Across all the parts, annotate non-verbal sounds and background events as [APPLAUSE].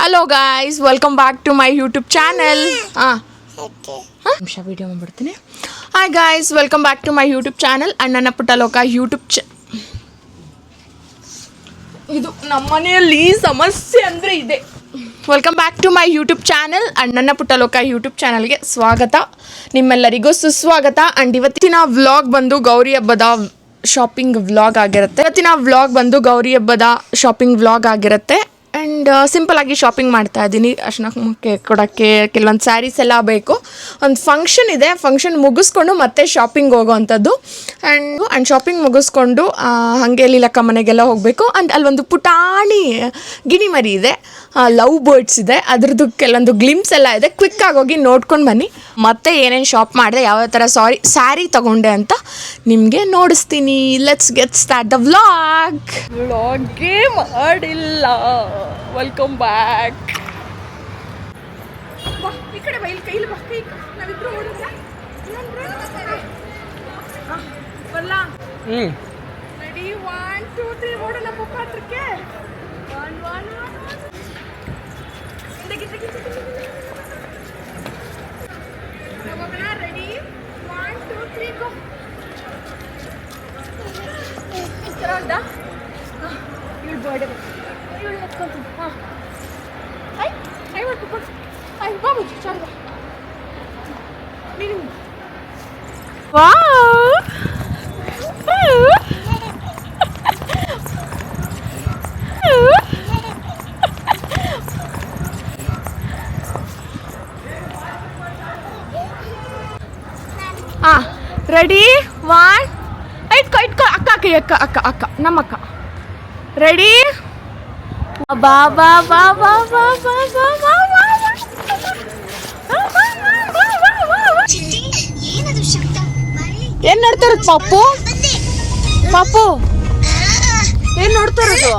Hello guys welcome back to my YouTube channel ആ ನಿಮಿಷ video ಮಾಡ್ಬಿಡ್ತೀನಿ. Hi guys welcome back to my YouTube channel ಅಣ್ಣನ ನನ್ನ ಪುಟ್ಟ ಲೋಕ ಯೂಟ್ಯೂಬ್ ಚ ಇದು ನಮ್ಮನೆಯಲ್ಲಿ ಸಮಸ್ಯೆ ಅಂದರೆ ಇದೆ. Welcome back to my YouTube channel ಅಣ್ಣನ ನನ್ನ ಪುಟ್ಟ ಲೋಕ ಯೂಟ್ಯೂಬ್ ಚಾನಲ್ಗೆ ಸ್ವಾಗತ. ನಿಮ್ಮೆಲ್ಲರಿಗೂ ಸುಸ್ವಾಗತ. ಆ್ಯಂಡ್ ಇವತ್ತಿನ ವ್ಲಾಗ್ ಬಂದು ಗೌರಿ ಹಬ್ಬದ ಶಾಪಿಂಗ್ ವ್ಲಾಗ್ ಆಗಿರುತ್ತೆ. ಇವತ್ತಿನ ವ್ಲಾಗ್ ಬಂದು ಗೌರಿ ಹಬ್ಬದ ಶಾಪಿಂಗ್ ವ್ಲಾಗ್ ಆಗಿರುತ್ತೆ. ಆ್ಯಂಡ್ ಸಿಂಪಲ್ ಆಗಿ ಶಾಪಿಂಗ್ ಮಾಡ್ತಾ ಇದ್ದೀನಿ. ಅರ್ಶನಕ್ಕೆ ಕೊಡೋಕ್ಕೆ ಕೆಲವೊಂದು ಸ್ಯಾರೀಸ್ ಎಲ್ಲ ಬೇಕು. ಒಂದು ಫಂಕ್ಷನ್ ಇದೆ. ಫಂಕ್ಷನ್ ಮುಗಿಸ್ಕೊಂಡು ಮತ್ತೆ ಶಾಪಿಂಗ್ ಹೋಗೋವಂಥದ್ದು. ಆ್ಯಂಡ್ ಆ್ಯಂಡ್ ಶಾಪಿಂಗ್ ಮುಗಿಸ್ಕೊಂಡು ಹಾಗೆ ಲೀಲಕ್ಕ ಮನೆಗೆಲ್ಲ ಹೋಗಬೇಕು. ಆ್ಯಂಡ್ ಅಲ್ಲೊಂದು ಪುಟಾಣಿ ಗಿಣಿ ಮರಿ ಇದೆ. ಲವ್ ಬರ್ಡ್ಸ್ ಇದೆ. ಅದ್ರದ್ದು ಕೆಲವೊಂದು ಗ್ಲಿಮ್ಸ್ ಎಲ್ಲ ಇದೆ. ಕ್ವಿಕ್ ಆಗಿ ಹೋಗಿ ನೋಡ್ಕೊಂಡು ಬನ್ನಿ. ಮತ್ತೆ ಏನೇನು ಶಾಪ್ ಮಾಡಿದೆ ಯಾವ ಥರ ಸಾರಿ ಸ್ಯಾರಿ ತಗೊಂಡೆ ಅಂತ ನಿಮಗೆ ನೋಡಿಸ್ತೀನಿ. Let's get start the vlog ವ್ಲಾಗೇ ಮಾಡಿಲ್ಲ. ವೆಲ್ಕಮ್ ಬ್ಯಾಕ್ ಈ ಕಡೆ ಬಾ ಇಲ್ಲಿ ಕೈಲಿ ಬಾ ಕೈ. ನಾವಿಬ್ರು ಓಡಿದ್ರ? ಬರಲ್ಲ ರೆಡಿ ಒನ್ ಟೂ ತ್ರೀ ಓಡೋಣ ಪಪ್ಪ ಹತ್ರಕ್ಕೆ one one one Gitme gitme gitme. Tamam ben ready. One, two, three, go. Biraz daha. Yürü böyle bak. Yürü bakalım. Ha. Ay, ay bak bak. Ay babacık çabuk. Benim. Wow. ಅಕ್ಕ ಅಕ್ಕ ಅಕ್ಕ ಅಕ್ಕ ಅಕ್ಕ ನಮ್ಮ ಅಕ್ಕ ರೆಡಿ ಬಾ ಬಾ ಬಾ ಬಾ ಬಾ ಬಾ ಬಾ ಬಾ ಏನ್ ನೋಡ್ತಾರ ಪಪ್ಪು ಪಾಪು ಪಾಪು ಏನ್ ನೋಡ್ತಾರದು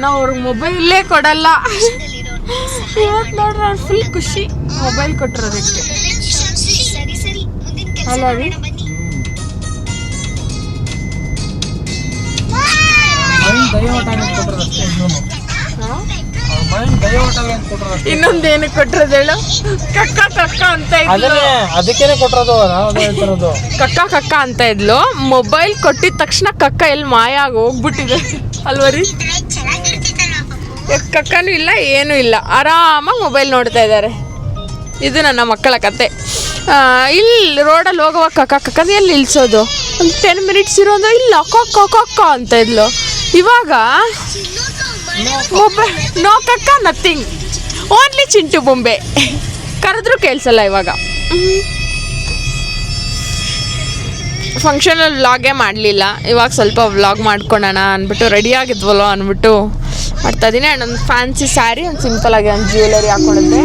ನಾವು ಅವ್ರಿಗೆ ಮೊಬೈಲೇ ಕೊಡಲ್ಲ ಇವತ್ತು ನೋಡ್ರೆ ಫುಲ್ ಖುಷಿ ಮೊಬೈಲ್ ಕೊಟ್ಟಿರೋದಕ್ಕೆ ಆಗಿ ಕೊಟ್ಟಿರೋದಷ್ಟೇ ಇನ್ನೊಂದು ಏನಕ್ಕೆ ಇನ್ನೊಂದೇನು ಕೊಟ್ಟಿರೋದು ಹೇಳು? ಕಕ್ಕ ಕಕ್ಕ ಅಂತ ಇದ್ಲು. ಅದಕ್ಕೇನೆ ಕೊಟ್ಟಿರೋದು ಹೇಳ್ತಿರೋದು. ಕಕ್ಕ ಕಕ್ಕ ಅಂತ ಇದ್ಲು. ಮೊಬೈಲ್ ಕೊಟ್ಟಿದ ತಕ್ಷಣ ಕಕ್ಕ ಎಲ್ಲಿ ಮಾಯ ಆಗಿ ಹೋಗ್ಬಿಟ್ಟಿದೆ ಅಲ್ವರಿ ಕಕ್ಕನೂ ಇಲ್ಲ ಏನೂ ಇಲ್ಲ. ಆರಾಮಾಗಿ ಮೊಬೈಲ್ ನೋಡ್ತಾ ಇದ್ದಾರೆ. ಇದು ನನ್ನ ಮಕ್ಕಳ ಕತೆ. ಇಲ್ಲಿ ರೋಡಲ್ಲಿ ಹೋಗುವಾಗ ಕಕ್ಕ ಕಕ್ಕ ಎಲ್ಲಿ ನಿಲ್ಸೋದು? ಒಂದು ಟೆನ್ ಮಿನಿಟ್ಸ್ ಇರೋದು ಅಂದ್ರೆ ಇಲ್ಲ ಕಕ್ಕ ಕಕ್ಕ ಅಂತ ಇದ್ಲು. ಇವಾಗ ಮೊಬೈಲ್ ನೋ ಕಕ್ಕ ನಥಿಂಗ್ ಓನ್ಲಿ ಚಿಂಟು ಬೊಂಬೆ. ಕರೆದ್ರೂ ಕೇಳಿಸಲ್ಲ ಇವಾಗ. ಫಂಕ್ಷನಲ್ಲಿ ವ್ಲಾಗೇ ಮಾಡಲಿಲ್ಲ. ಇವಾಗ ಸ್ವಲ್ಪ ವ್ಲಾಗ್ ಮಾಡ್ಕೊಳೋಣ ಅಂದ್ಬಿಟ್ಟು ರೆಡಿ ಆಗಿದ್ವಲ್ಲ ಅಂದ್ಬಿಟ್ಟು. ಮಾಡ್ತಾ ಇದ್ದೀನಿ ಆ್ಯಂಡ್ ಒಂದು ಫ್ಯಾನ್ಸಿ ಸ್ಯಾರಿ ಒಂದು ಆಗಿ ಒಂದು ಜ್ಯುವೆಲರಿ ಹಾಕ್ಕೊಂಡಿದ್ದೆ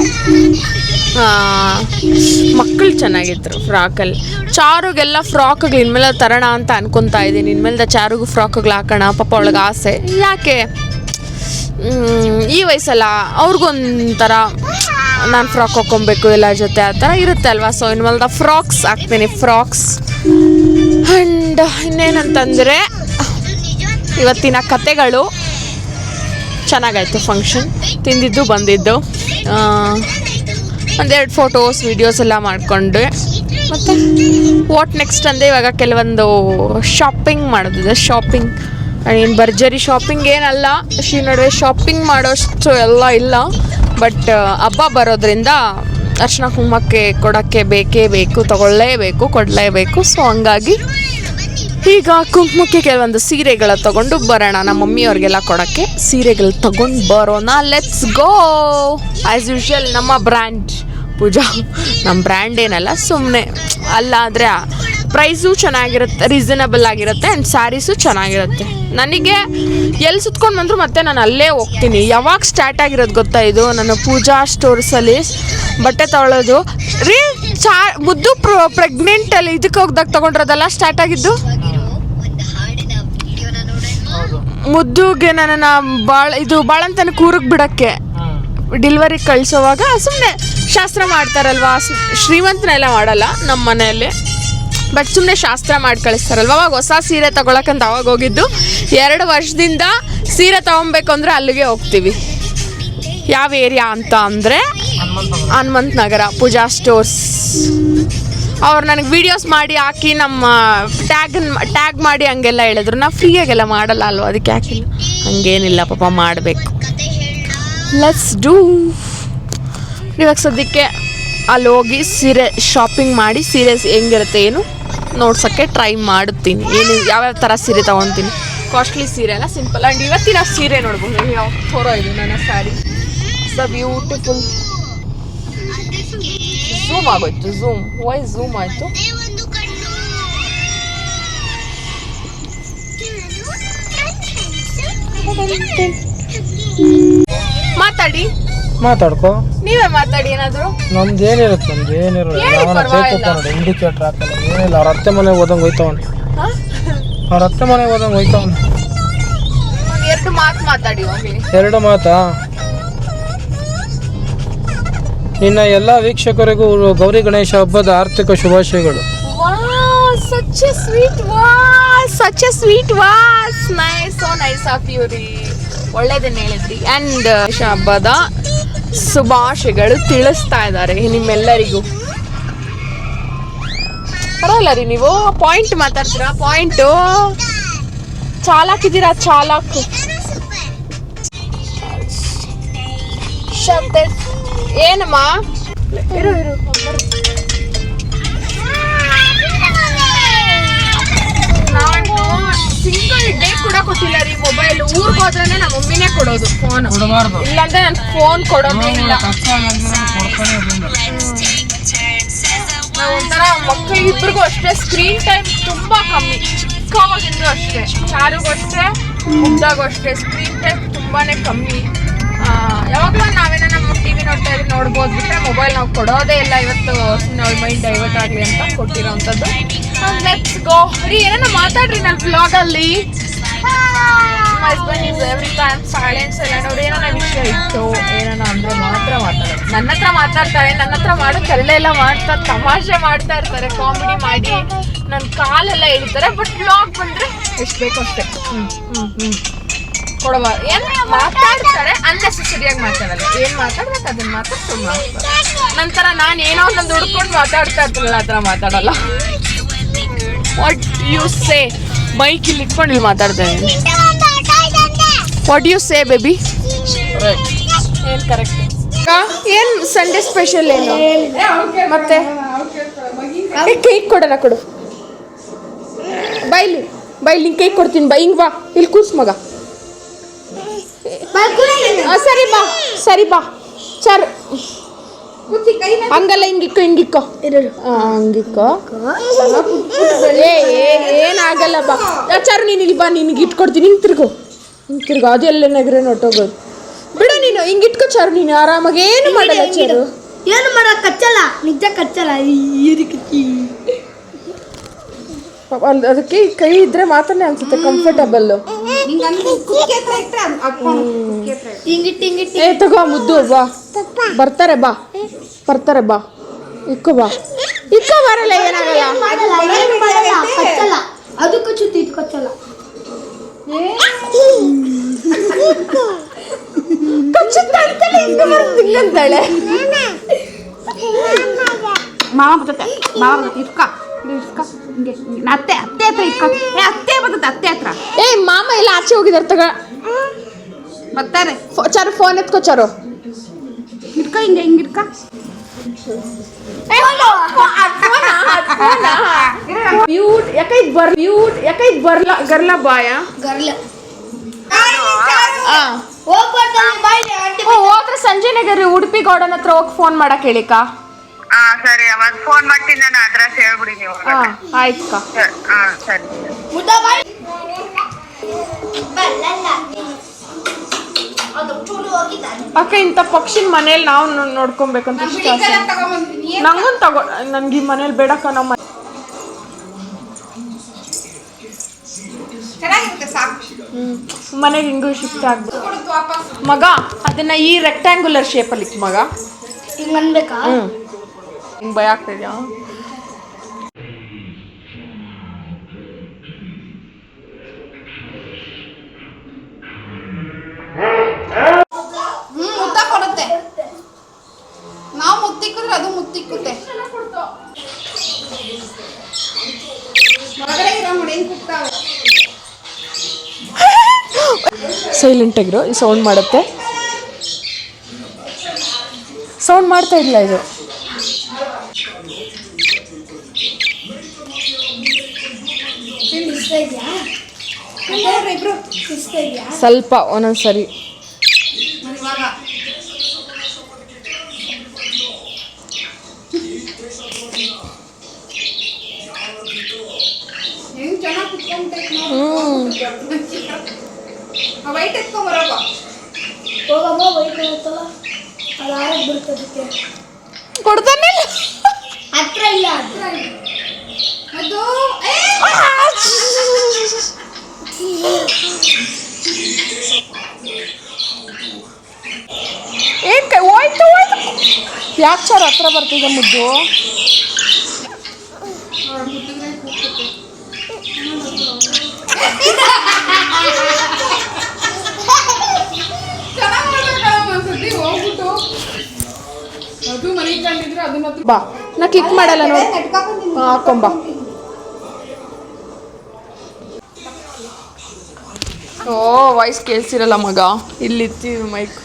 ಮಕ್ಕಳು ಚೆನ್ನಾಗಿದ್ರು ಫ್ರಾಕಲ್ಲಿ. ಚಾರುಗೆಲ್ಲ ಫ್ರಾಕ್ಗಳು, ಇನ್ಮೇಲೆ ತರೋಣ ಅಂತ ಅನ್ಕೊತಾ ಇದ್ದೀನಿ. ಇನ್ಮೇಲೆ ಚಾರುಗೂ ಫ್ರಾಕ್ಗಳು ಹಾಕೋಣ, ಪಾಪ ಒಳಗೆ ಆಸೆ. ಯಾಕೆ? ಈ ವಯಸ್ಸಲ್ಲ ಅವ್ರಿಗೊಂಥರ ನಾನು ಫ್ರಾಕ್ ಹಾಕ್ಕೊಬೇಕು ಎಲ್ಲ ಜೊತೆ ಆ ಥರ ಇರುತ್ತೆ ಅಲ್ವಾ? ಸೊ ಇನ್ಮೇಲೆ ಫ್ರಾಕ್ಸ್ ಹಾಕ್ತೀನಿ, ಫ್ರಾಕ್ಸ್. ಆ್ಯಂಡ್ ಇನ್ನೇನಂತಂದರೆ, ಇವತ್ತಿನ ಕತೆಗಳು. ಚೆನ್ನಾಗಾಯಿತು ಫಂಕ್ಷನ್ ತಿಂದಿದ್ದು ಬಂದಿದ್ದು. ಒಂದೆರಡು ಫೋಟೋಸ್ ವಿಡಿಯೋಸ್ ಎಲ್ಲ ಮಾಡಿಕೊಂಡೆ ಮತ್ತು ವಾಟ್ ನೆಕ್ಸ್ಟ್ ಅಂದರೆ ಇವಾಗ ಕೆಲವೊಂದು ಶಾಪಿಂಗ್ ಮಾಡೋದಿದೆ. ಶಾಪಿಂಗ್ ಏನು ಭರ್ಜರಿ ಶಾಪಿಂಗ್ ಏನಲ್ಲ. ಶ್ರೀ ನಡುವೆ ಶಾಪಿಂಗ್ ಮಾಡೋಷ್ಟು ಎಲ್ಲ ಇಲ್ಲ. ಬಟ್ ಹಬ್ಬ ಬರೋದ್ರಿಂದ ಅರ್ಶಿನ ಕುಂಕುಮಕ್ಕೆ ಕೊಡೋಕ್ಕೆ ಬೇಕೇ ಬೇಕು, ತಗೊಳ್ಳೇಬೇಕು, ಕೊಡಲೇಬೇಕು. ಸೊ ಹಂಗಾಗಿ ಈಗ ಕುಂಕುಮಕ್ಕೆ ಕೆಲವೊಂದು ಸೀರೆಗಳ ತಗೊಂಡು ಬರೋಣ. ನಮ್ಮ ಮಮ್ಮಿಯವ್ರಿಗೆಲ್ಲ ಕೊಡೋಕ್ಕೆ ಸೀರೆಗಳು ತಗೊಂಡು ಬರೋಣ. ಲೆಟ್ಸ್ ಗೋ ಆ್ಯಸ್ ಯೂಶುವಲ್ ನಮ್ಮ ಬ್ರ್ಯಾಂಡ್ ಪೂಜಾ, ನಮ್ಮ ಬ್ರ್ಯಾಂಡ್ ಏನಲ್ಲ ಸುಮ್ಮನೆ ಅಲ್ಲ ಪ್ರೈಸು ಚೆನ್ನಾಗಿರುತ್ತೆ ರೀಸನಬಲ್ ಆಗಿರುತ್ತೆ ಆ್ಯಂಡ್ ಸ್ಯಾರೀಸು ಚೆನ್ನಾಗಿರುತ್ತೆ. ನನಗೆ ಎಲ್ಲಿ ಸುತ್ಕೊಂಡು ಬಂದರೂ ಮತ್ತೆ ನಾನು ಅಲ್ಲೇ ಹೋಗ್ತೀನಿ. ಯಾವಾಗ ಸ್ಟಾರ್ಟ್ ಆಗಿರೋದು ಗೊತ್ತಾ ಇದು? ನಾನು ಪೂಜಾ ಸ್ಟೋರ್ಸಲ್ಲಿ ಬಟ್ಟೆ ತೊಗೊಳೋದು ರೀ ಚಾ, ಮುದ್ದು ಪ್ರ ಪ್ರೆಗ್ನೆಂಟಲ್ಲಿ ಇದಕ್ಕೆ ಹೋಗ್ದಾಗ ತೊಗೊಂಡಿರೋದಲ್ಲ ಸ್ಟಾರ್ಟ್ ಆಗಿದ್ದು? ಮುದ್ದುಗೆ ನನ್ನ ಭಾಳ ಇದು ಬಾಳಂತನ ಕೂರಿಗೆ ಬಿಡೋಕ್ಕೆ. ಡಿಲ್ವರಿ ಕಳಿಸೋವಾಗ ಸುಮ್ಮನೆ ಶಾಸ್ತ್ರ ಮಾಡ್ತಾರಲ್ವಾ? ಶ್ರೀಮಂತನೆಲ್ಲ ಮಾಡಲ್ಲ ನಮ್ಮ ಮನೆಯಲ್ಲಿ ಬಟ್ ಸುಮ್ಮನೆ ಶಾಸ್ತ್ರ ಮಾಡಿ ಕಳಿಸ್ತಾರಲ್ವ? ಅವಾಗ ಹೊಸ ಸೀರೆ ತಗೊಳಕಂತ ಅವಾಗ ಹೋಗಿದ್ದು. ಎರಡು ವರ್ಷದಿಂದ ಸೀರೆ ತಗೊಬೇಕು ಅಂದರೆ ಅಲ್ಲಿಗೆ ಹೋಗ್ತೀವಿ. ಯಾವ ಏರಿಯಾ ಅಂತ ಅಂದರೆ ಹನುಮಂತ ನಗರ, ಪೂಜಾ ಸ್ಟೋರ್ಸ್ ಅವ್ರು ನನಗೆ ವೀಡಿಯೋಸ್ ಮಾಡಿ ಹಾಕಿ ನಮ್ಮ ಟ್ಯಾಗ್ ಟ್ಯಾಗ್ ಮಾಡಿ ಹಂಗೆಲ್ಲ ಹೇಳಿದ್ರು. ನಾ ಫ್ರೀಯಾಗೆಲ್ಲ ಮಾಡಲ್ಲ ಅಲ್ವ ಅದಕ್ಕೆ ಹಾಕಿಲ್ಲ ಹಂಗೇನಿಲ್ಲ ಪಾಪ ಮಾಡಬೇಕು. ಲೆಟ್ಸ್ ಡೂ ಇವಾಗ ಸದ್ಯಕ್ಕೆ ಅಲ್ಲಿ ಹೋಗಿ ಸೀರೆ ಶಾಪಿಂಗ್ ಮಾಡಿ ಸೀರೆ ಹೆಂಗಿರುತ್ತೆ ಏನು? ನೋಡ್ಸೋಕ್ಕೆ ಟ್ರೈ ಮಾಡುತ್ತೀನಿ ಏನು ಯಾವ್ಯಾವ ಥರ ಸೀರೆ ತೊಗೊತೀನಿ? ಕಾಸ್ಟ್ಲಿ ಸೀರೆ ಅಲ್ಲ ಸಿಂಪಲ್ ಆ್ಯಂಡ್ ಇವತ್ತಿನ ಸೀರೆ ನೋಡ್ಬೋದು, ಯಾವ ಥರ ಇದೆ ನನ್ನ ಸ್ಯಾರಿ ಸ ಬ್ಯೂಟಿಫುಲ್ ಝೂಮ್ ಆಗೋಯ್ತು ಝೂಮ್ ವೈ ಝೂಮ್ ಆಯಿತು? ಮಾತಾಡಿ. ಮಾತಾಡ್ಕೋ. ನೀವೇ ಮಾತಾಡಿ ಏನಾದ್ರು. ನಮ್ದು ಏನಿರುತ್ತೆ ನಮ್ದು ಏನಿರುತ್ತೆ ಹೇಳಿ ಯಾವನ ಪರವಾಗಿಲ್ಲ. ಬೇಕು ನೋಡಿ ಇಂಡಿಕೇಟ್ರ್ ಹಾಕಲ್ಲ ಏನಿಲ್ಲ ಅವ್ರ ಅತ್ತೆ ಮನೆಗೆ ಹೋದಂಗೆ ಹೋಯ್ತವನು ಹಾಂ? ಅವ್ರ ಅತ್ತೆ ಮನೆಗೆ ಹೋದಂಗೆ ಹೋಯ್ತವನು ಒಂದು ಎರಡು ಮಾತು ಮಾತಾಡಿ ಹೋಗ್ಲಿ ಎರಡು ಮಾತಾ? ಇನ್ನ ಎಲ್ಲ ವೀಕ್ಷಕರಿಗೂ ಗೌರಿ ಗಣೇಶ ಹಬ್ಬದ ಆರ್ಥಿಕ ಶುಭಾಶಯಗಳು. Wow, such a sweet was, such a sweet was. Nice, so nice of you ರೀ. ಒಳ್ಳೇದನ್ನ ಹೇಳಿದ್ರಿ. ಆ್ಯಂಡ್ ಹಬ್ಬದ ಶುಭಾಶಯಗಳು ತಿಳಿಸ್ತಾ ಇದ್ದಾರೆ ನಿಮ್ಮೆಲ್ಲರಿಗೂ. ಪರವಾಗಿಲ್ಲ ರೀ, ನೀವು ಪಾಯಿಂಟ್ ಮಾತಾಡ್ತೀರಾ? ಪಾಯಿಂಟು ಚಾಲಾಕಿದ್ದೀರಾ ಚಾಲಾಕು ಏನಮ್ಮ? ಇರು ಇರು ಸಿಂಗಲ್ ಡೇ ಕೂಡ ಕೊಟ್ಟಿಲ್ಲ ರೀ ಮೊಬೈಲ್ ಊರ್ಗ್ ಹೋದ್ರೆ ನಮ್ಮ ಮಮ್ಮಿನೇ ಕೊಡೋದು ಫೋನ್ ಕೊಡಬಾರ್ದು. ಇಲ್ಲಾಂದ್ರೆ ನಾನು ಫೋನ್ ಕೊಡೋದೇ ಇಲ್ಲ. ಒಂಥರ ಮಕ್ಕಳಿಗೆ ಇಬ್ರಿಗೂ ಅಷ್ಟೇ ಸ್ಕ್ರೀನ್ ಟೈಮ್ ತುಂಬಾ ಕಮ್ಮಿ. ಚಿಕ್ಕವಾಗಿಂದು ಅಷ್ಟೇ. ಚಾರುಗೂ ಅಷ್ಟೇ ಮುಗ್ದಾಗೂ ಅಷ್ಟೇ. ಸ್ಕ್ರೀನ್ ಟೈಮ್ ತುಂಬಾನೇ ಕಮ್ಮಿ. ಯಾವಾಗಲೂ ನಾವೇನೋ ನಮ್ಮ ಟಿ ವಿ ನೋಡ್ತಾ ಇದ್ರೆ ನೋಡ್ಬೋದು ಬಿಟ್ಟರೆ ಮೊಬೈಲ್ ನಾವು ಕೊಡೋದೇ ಇಲ್ಲ. ಇವತ್ತು ಮೈಂಡ್ ಡೈವರ್ಟ್ ಆಗಲಿ ಅಂತ ಕೊಟ್ಟಿರೋವಂಥದ್ದು ಲೆಟ್ಸ್ ಗೋ ರೀ ಏನೋ ಮಾತಾಡ್ರಿ ನನ್ನ ಬ್ಲಾಗಲ್ಲಿ husband is every time silence ಎಲ್ಲ ಅವ್ರು ಏನೋ ವಿಷಯ ಇತ್ತು ಏನೋ ಅಂದ್ರೆ ಮಾತ್ರ ಮಾತಾಡೋದು. ನನ್ನ ಹತ್ರ ಮಾತಾಡ್ತಾರೆ ನನ್ನ ಹತ್ರ ಮಾಡೋ ಕರಳೆ ಎಲ್ಲ ಮಾಡ್ತಾ ತಮಾಷೆ ಮಾಡ್ತಾ ಇರ್ತಾರೆ ಕಾಮಿಡಿ ಮಾಡಿ. ನನ್ನ ಕಾಲೆಲ್ಲ ಹೇಳ್ತಾರೆ ಬಟ್ ಬ್ಲಾಗ್ ಬಂದ್ರೆ ಎಷ್ಟು ಬೇಕು ಅಷ್ಟೇ. ಹ್ಞೂ ಹ್ಞೂ ಹ್ಞೂ ಏನ್ ಮಾತಾಡ್ತಾರೆ ಅನ್ನೆಸೆಸರಿಯಾಗಿ ಮಾತಾಡಲ್ಲ ಏನು ಮಾತಾಡ್ಬೇಕು ಅದನ್ನ ಮಾತಾಡ್ತಾರೆ ನಂತರ ನಾನು ಏನೋ ಒಂದು ಹುಡ್ಕೊಂಡು ಮಾತಾಡ್ತಾ ಇರ್ತೀನಲ್ಲ ಆ ಥರ ಮಾತಾಡಲ್ಲ. ವಾಟ್ ಯು ಸೇ ಮೈಕ್ ಇಲ್ಲಿ ಇಟ್ಕೊಂಡು ಇಲ್ಲಿ ಮಾತಾಡ್ತಾ ಇದ್ದೀನಿ. ವಾಟ್ ಯು ಸೇ ಬೇಬಿ ಏನು ಕರೆಕ್ಟ್ ಏನು ಸಂಡೇ ಸ್ಪೆಷಲ್ ಏನು? ಮತ್ತೆ? ಕೇಕ್ ಕೊಡೋಣ ಕೊಡು. ಬೈಲಿ ಬೈಲಿ ಕೇಕ್ ಕೊಡ್ತೀನಿ ಬೈ ಹಿಂಗ್ ಬಾ. ಇಲ್ಲಿ ಕೂಸ್ ಮಗ. ಸರಿ ಬಾ ಸರಿ ಬಾ. ಚರ್. ಹಂಗಲ್ಲ ಹಿಂಗಿಕ್ಕೋ ಹಿಂಗಿಕ್ಕೋ. ಹಂಗಿಕ್ಕೋ. ಏ ಏನ್ ಏನಾಗಲ್ಲ ಬಾ. ಚರು ನೀನು ಇಲ್ಲಿ ಬಾ ನಿನಗೆ ಇಟ್ಕೊಡ್ತೀನಿ. ಹಿಂಗೆ ತಿರ್ಗು. ಹಿಂಗೆ ತಿರ್ಗು. ಎಲ್ಲ ನಗರೆ ನೋಟೋಗೋದು ಬಿಡು ನೀನು ಹಿಂಗೆ ಇಟ್ಕೋ ಚಾರು ನೀನು ಆರಾಮಾಗಿ ಏನು ಮಾಡಲ್ಲ ಚಾರು. ಏನು ಮಾಡ ಕಚ್ಚಲ್ಲ? ನಿಜ ಕಚ್ಚಲ್ಲ. ಈ ಅದಕ್ಕೆ ಈ ಕೈ ಇದ್ರೆ ಮಾತ್ರನೇ ಅನ್ಸುತ್ತೆ ಕಂಫರ್ಟಬಲ್ ಹಿಂಗಿಟ್ಟು ಹಿಂಗಿಟ್ಟು ಏ ತಗೋ ಮುದ್ದು ಬಾ ಬರ್ತಾರೆ ಬಾ ಬರ್ತಾರೆ ಬಾ ಇಕ್ಕೋ ಬಾ ಇಕ್ಕೋ ಬರಲ್ಲ ಏನಾಗಲ್ಲ ಮಾಡಲ್ಲ ಏನು ಮಾಡಲ್ಲ ಕಚ್ಚಲ್ಲ ಅದು ಕಚ್ಚುತ್ತೆ ಇದು ಕಚ್ಚಲ್ಲ ಕಚ್ಚುತ್ತೆ ಅಂತಲೇ ಹಿಂಗೆ ಬರುತ್ತೆ ಹಿಂಗಂತಾಳೆ ಮಾವ ಬರ್ತತೆ ಮಾವ ಬರ್ತತೆ ಇಟ್ಕ ಇಲ್ಲಿ ಇಟ್ಕ ಹಿಂಗೆ ಅತ್ತೆ ಅತ್ತೆ ಹತ್ರ ಇಟ್ಕ. ಏ ಅತ್ತೆ ಬರ್ತದೆ ಅತ್ತೆ ಹತ್ರ. ಏ ಮಾಮ ಎಲ್ಲ ಆಚೆ ಹೋಗಿದಾರೆ ತಗ. ಬರ್ತಾರೆ. ಚಾರು ಫೋನ್ ಎತ್ಕೋ ಚಾರು. ಇಟ್ಕೊ ಹಿಂಗೆ ಹಿಂಗೆ ಇಟ್ಕ. ಬ್ಯೂಟ್ ಯಾಕೈತ್ ಬರ್ ಬ್ಯೂಟ್ ಯಾಕೈತ್ ಬರ್ಲ ಗರ್ಲ ಬಾಯ? ಗರ್ಲ. ಆ. ಹೋಗ್ಬಾರ್ದು ಬಾಯ್ಲಿ ಆಂಟಿ ಓ ಹೋದ್ರೆ ಸಂಜೆ ನಗರ್ ಉಡುಪಿ ಗಾರ್ಡನ್ ಹತ್ರ ಹೋಗಿ ಫೋನ್ ಮಾಡಕ್ ಹೇಳಿಕ ಹಾ ಸರಿ ಅವಾಗ ಫೋನ್ ಮಾಡ್ತೀನಿ ನಾನು ಅಡ್ರೆಸ್ ಹೇಳ್ಬಿಡಿ ನೀವು ಹಾಂ ಆಯ್ತಕ್ಕ ಹಾ ಸರಿ. ಅಕ್ಕ ಇಂಥ ಪಕ್ಷಿನ ಮನೇಲಿ ನಾವು ನೋಡ್ಕೊಬೇಕಂತ ಇಷ್ಟ ಆಸೆ. ನಂಗೊಂದು ತಗೋ ನನಗೆ ಈ ಮನೇಲಿ ಬೇಡಕ್ಕ ನಮ್ಮ ಮನೆಗೆ ಹಿಂಗೂ ಶಿಫ್ಟ್ ಆಗ್ಬೋದು ಮಗ ಅದನ್ನ ಈ ರೆಕ್ಟ್ಯಾಂಗುಲರ್ ಶೇಪಲ್ಲಿ ಇತ್ತು ಮಗ. ಹಿಂಗ್ ಅನ್ಬೇಕಾ băiat ಭಯ ಆಗ್ತಿದ್ಯಾ? ಹ್ಮ್ ಮುತ್ತ ಕೊಡುತ್ತೆ. ನಾವು ಮುತ್ತಿಕ್ಕಿದ್ರೆ ಅದು ಮುತ್ತಿಕ್ಕುತ್ತೆ. ಹೊರಗಡೆ ಇರೋ ನೋಡಿ ಸೈಲೆಂಟ್ ಆಗಿರೋ ಈ ಸೌಂಡ್ ಮಾಡುತ್ತೆ. ಸೌಂಡ್ ಮಾಡ್ತಾ ಇಲ್ಲ ಇದು ನಿಮ್ಗೆ ಇಷ್ಟ ಇದೆಯಾ ನೋಡ್ರಿ ಇಬ್ರು ಇಷ್ಟ ಇದೆಯಾ ಸ್ವಲ್ಪ ಕುತ್ಕೊಂಡ್ಬಿಟ್ಟೈತೆ ನೋಡಿ. ವೈಟ್ ಎತ್ಕೊಂಬರಪ್ಪ ಹೋಗಮ್ಮ ವೈಟ್ ಇರುತ್ತಲ್ಲ ಅದು ಆರಕ್ಕೆ ಬಿಡ್ತದಕ್ಕೆ ಕೊಡ್ತಾನೆ ಹತ್ರ ಇಲ್ಲ ಅದು. ಅದು ಏ! ಏನ್ ಕೈ ಹೋಯ್ತು ಹೋಯ್ತು. ಯಾಕೆ ಸರ್ ಹತ್ರ ಬರ್ತಿದೆ ಮುದ್ದು? ಚೆನ್ನಾಗ್ ಮಾಡ್ಬೇಕಲ್ಲ ಒಂದ್ಸತಿ ಹೋಗ್ಬಿಟ್ಟು ಅದು ಮನೆ ಕಂಡಿದ್ರೆ ಅದನ್ನ ಹತ್ರ- ಬಾ. ನಾ ಕ್ಲಿಕ್ ಮಾಡಲ್ಲ ನೋಡಿ. ನೆಟ್ಕೊಂಡ್ಬಂದಿನಿ. ಹಾಕೊಂಬ ಓ ವಾಯ್ಸ್ ಕೇಳಿಸಿರಲ್ಲ ಮಗ. ಇಲ್ಲಿತ್ತಿ ಮೈಕ್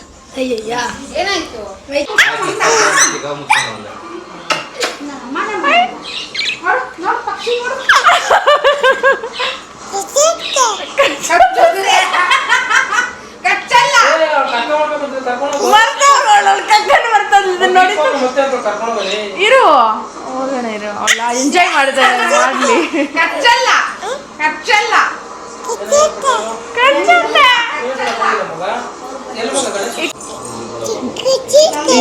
ಇರು. ಹೋಗೋಣ ಇರು. ಅವಳ ಎಂಜಾಯ್ ಮಾಡಿದಾಳೆ ಮಾಡ್ಲಿ ಕಚ್ಚಲ್ಲ. ಕಚ್ಚಲ್ಲ.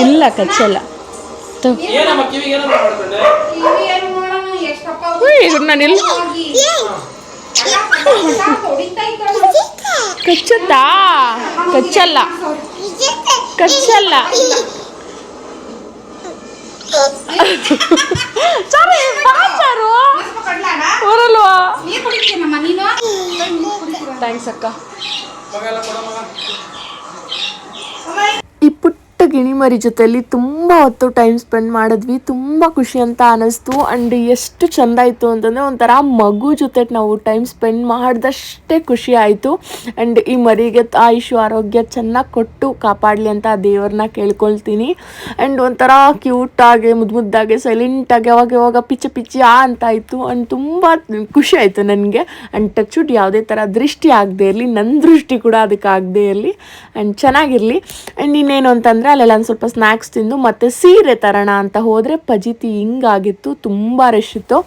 ಇಲ್ಲ ಕಚ್ಚಲ್ಲ. ಏನಮ್ಮ ಕಿವಿಗೆ ಏನಮ್ಮ ಮಾಡ್ಕೊಂಡೆ? ಟಿವಿ ಏನು ನೋಡೋಣ ಎಷ್ಟಪ್ಪ ಉಯ್, ನಾನು ಇಲ್ಲಿ ಹೋಗಿ. ಎಲ್ಲ ಪಟ ಪಟ ಹೊಡಿತಾ ಇದ್ದಾಳೆ. ಕಚ್ಚುತ್ತಾ ಕಚ್ಚಲ್ಲ. ಕಚ್ಚಲ್ಲ ಚಾರು [LAUGHS] ಬರಲ್ವಾ ಥ್ಯಾಂಕ್ಸ್ ಅಕ್ಕ. ಪುಟ್ಟ ಗಿಣಿಮರಿ ಜೊತೆಲಿ ತುಂಬ ಹೊತ್ತು ಟೈಮ್ ಸ್ಪೆಂಡ್ ಮಾಡಿದ್ವಿ. ತುಂಬ ಖುಷಿ ಅಂತ ಅನ್ನಿಸ್ತು ಆ್ಯಂಡ್ ಎಷ್ಟು ಚೆಂದ ಇತ್ತು ಅಂತಂದರೆ ಒಂಥರ ಮಗು ಜೊತೆ ನಾವು ಟೈಮ್ ಸ್ಪೆಂಡ್ ಮಾಡಿದಷ್ಟೇ ಖುಷಿ ಆಯಿತು. ಆ್ಯಂಡ್ ಈ ಮರಿಗೆ ಆಯುಷು ಆರೋಗ್ಯ ಚೆನ್ನಾಗಿ ಕೊಟ್ಟು ಕಾಪಾಡಲಿ ಅಂತ ಆ ದೇವ್ರನ್ನ ಕೇಳ್ಕೊಳ್ತೀನಿ. ಆ್ಯಂಡ್ ಒಂಥರ ಕ್ಯೂಟಾಗಿ ಮುದ್ದು ಮುದ್ದಾಗಿ ಸೈಲೆಂಟಾಗಿ ಅವಾಗ ಯಾವಾಗ ಪಿಚ್ಚ ಪಿಚ್ಚಿ ಆ ಅಂತ ಆಯಿತು. ಆ್ಯಂಡ್ ತುಂಬ ಖುಷಿ ಆಯಿತು ನನಗೆ. ಆ್ಯಂಡ್ ಟಚ್ವುಡ್ ಯಾವುದೇ ಥರ ದೃಷ್ಟಿ ಆಗದೆ ಇರಲಿ. ನನ್ನ ದೃಷ್ಟಿ ಕೂಡ ಅದಕ್ಕೆ ಆಗದೆ ಇರಲಿ. ಆ್ಯಂಡ್ ಚೆನ್ನಾಗಿರಲಿ. ಆ್ಯಂಡ್ ಇನ್ನೇನು ಅಂತಂದರೆ ಅಲ್ಲೆಲ್ಲ ಒಂದು ಸ್ವಲ್ಪ ಸ್ನ್ಯಾಕ್ಸ್ ತಿಂದು ಮತ್ತು ಸೀರೆ ತರೋಣ ಅಂತ ಹೋದರೆ ಪಜಿತಿ ಹಿಂಗಾಗಿತ್ತು, ತುಂಬ ರಶ್ ಇತ್ತು.